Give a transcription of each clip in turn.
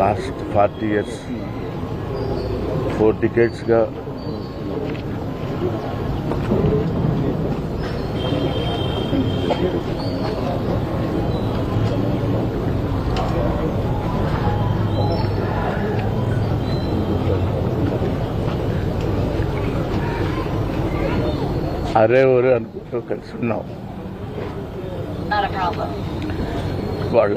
Last forty years four టికెట్స్గా అరే ఒరే అనుకుంటూ కలిసి ఉన్నాం. వాళ్ళ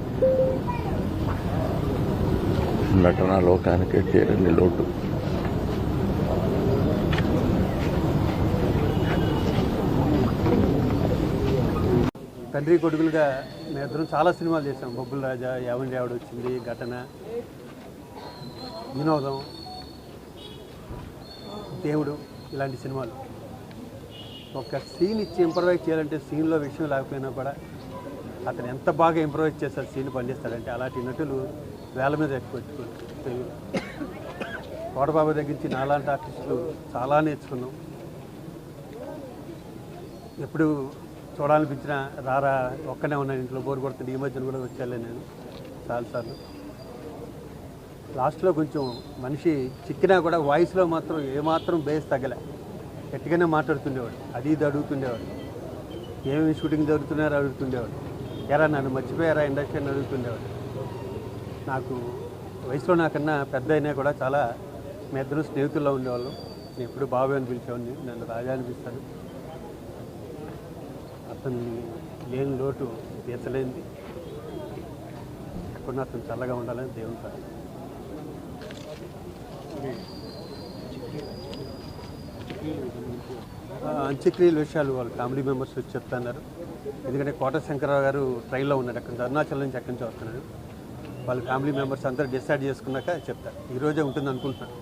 నటనా లోకానికి తీరని లోటు. తండ్రి కొడుకులుగా మేమిద్దరం చాలా సినిమాలు చేసాం బొబ్బుల రాజా యావండి ఆవిడ వచ్చింది ఘటన వినోదం దేవుడు ఇలాంటి సినిమాలు. ఒక సీన్ ఇచ్చి ఇంప్రవైజ్ చేయాలంటే సీన్లో విషయం లేకపోయినా కూడా అతను ఎంత బాగా ఇంప్రవైజ్ చేస్తారు సీన్ పనిచేస్తాడంటే అలాంటి నటులు వేల మీద ఎక్కువ తెలుగు. కోటబాబు దగ్గర నుంచి నాలాంటి ఆర్టిస్టులు చాలా నేర్చుకున్నాం. ఎప్పుడు చూడాలనిపించిన రారా ఒక్కనే ఉన్నాను ఇంట్లో బోర్ కొడుతుంది ఈ మధ్యన కూడా వచ్చాలే నేను చాలాసార్లు. లాస్ట్లో కొంచెం మనిషి చిక్కినా కూడా వాయిస్లో మాత్రం ఏమాత్రం బేస్ తగ్గలే. గట్టిగానే మాట్లాడుతుండేవాడు అది ఇది అడుగుతుండేవాడు ఏమేమి షూటింగ్ జరుగుతున్నారో అడుగుతుండేవాడు. ఎరా నన్ను మర్చిపోయారా ఇండస్ట్రీ అని అడుగుతుండేవాడు. నాకు వయసులో నాకన్నా పెద్ద అయినా కూడా చాలా మీ ఇద్దరు స్నేహితుల్లో ఉండేవాళ్ళం. నేను ఎప్పుడు బాబు అని పిలిచేవాడిని. నన్ను రాజా అనిపిస్తాను అతన్ని లేని లోటు తీర్చలేనిది. ఎప్పుడు అతను చల్లగా ఉండాలని దేవుని సార్ అంత్యక్రియల విషయాలు వాళ్ళ ఫ్యామిలీ మెంబర్స్ వచ్చి చెప్తున్నారు. ఎందుకంటే కోట శంకరరావు గారు ట్రైన్లో ఉన్నాడు అక్కడ అరుణాచల్ నుంచి అక్కడి నుంచి వస్తున్నాడు వాళ్ళ ఫ్యామిలీ మెంబర్స్ అందరూ డిసైడ్ చేసుకున్నాక చెప్తారు. ఈరోజే ఉంటుంది అనుకుంటున్నాను